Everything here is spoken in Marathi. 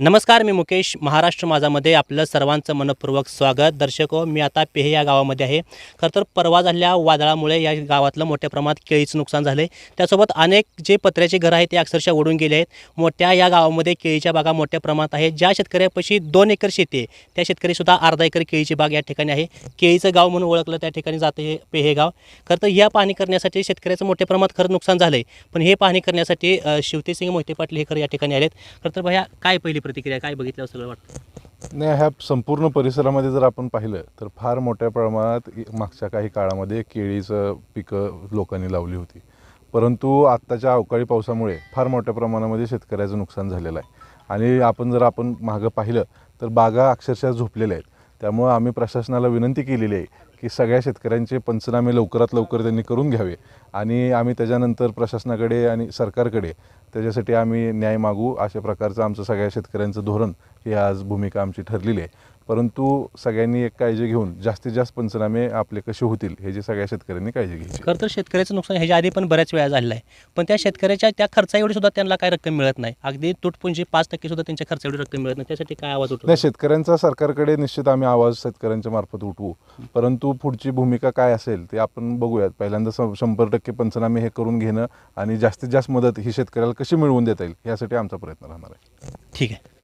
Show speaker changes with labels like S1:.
S1: नमस्कार मी मुकेश महाराष्ट्र माझामध्ये आपलं सर्वांचं मनपूर्वक स्वागत. दर्शक हो, मी आता पेहे या गावामध्ये आहे. खरं तर परवा झालेल्या वादळामुळे या गावातलं मोठ्या प्रमाणात केळीचं नुकसान झालं आहे त्यासोबत अनेक जे पत्र्याचे घरं आहेत ते अक्षरशः ओढून गेले आहेत. मोठ्या या गावामध्ये केळीच्या बागा मोठ्या प्रमाणात आहेत. ज्या शेतकऱ्यापाशी दोन एकर शेती आहे त्या शेतकरीसुद्धा अर्धा एकर केळीची बाग या ठिकाणी आहे. केळीचं गाव म्हणून ओळखलं त्या ठिकाणी जातं हे पेहे गाव. खरं तर या पाहणी करण्यासाठी शेतकऱ्याचं मोठ्या प्रमाणात खरं नुकसान झालं आहे पण हे पाहणी करण्यासाठी शिवतेसिंग मोहिते पाटील हे खरं या ठिकाणी आलेत. खरं तर भया काय पहिली प्रतिक्रिया काय बघितलं सगळं वाटतं?
S2: नाही ह्या संपूर्ण परिसरामध्ये जर आपण पाहिलं तर फार मोठ्या प्रमाणात मागच्या काही काळामध्ये केळीचं पिकं लोकांनी लावली होती. परंतु आत्ताच्या अवकाळी पावसामुळे फार मोठ्या प्रमाणामध्ये शेतकऱ्याचं नुकसान झालेलं आहे. आणि आपण जर आपण मागं पाहिलं तर बागा अक्षरशः झोपलेल्या आहेत. त्यामुळं आम्ही प्रशासनाला विनंती केलेली आहे की सगळ्या शेतकऱ्यांचे पंचनामे लवकरात लवकर त्यांनी करून घ्यावे. आणि आम्ही त्याच्यानंतर प्रशासनाकडे आणि सरकारकडे त्याच्यासाठी आम्ही न्याय मागू अशा प्रकारचं आमचं सगळ्या शेतकऱ्यांचं धोरण ही आज भूमिका आमची ठरलेली आहे. परंतु सगळ्यांनी एक काळजी घेऊन जास्तीत जास्त पंचनामे आपले कसे होतील हे जे सगळ्या शेतकऱ्यांनी काळजी घ्यायची
S1: खरं तर शेतकऱ्याचं नुकसान ह्याच्या आधी पण बऱ्याच वेळा झालेलं आहे. पण त्या शेतकऱ्याच्या त्या खर्चा एवढी सुद्धा त्यांना काय रक्कम मिळत नाही. अगदी तुटपुंजी पाच टक्के सुद्धा त्यांच्या खर्च एवढी रक्कम मिळत नाही. त्यासाठी काय आवाज उठतो
S2: नाही शेतकऱ्यांचा सरकारकडे निश्चित आम्ही आवाज शेतकऱ्यांच्या मार्फत उठवू. परंतु पुढची भूमिका काय असेल ते आपण बघूयात. पहिल्यांदा शंभर टक्के पंचनामे हे करून घेणं आणि जास्तीत जास्त मदत ही शेतकऱ्याला कशी मिळवून देता येईल यासाठी आमचा प्रयत्न राहणार आहे.
S1: ठीक आहे.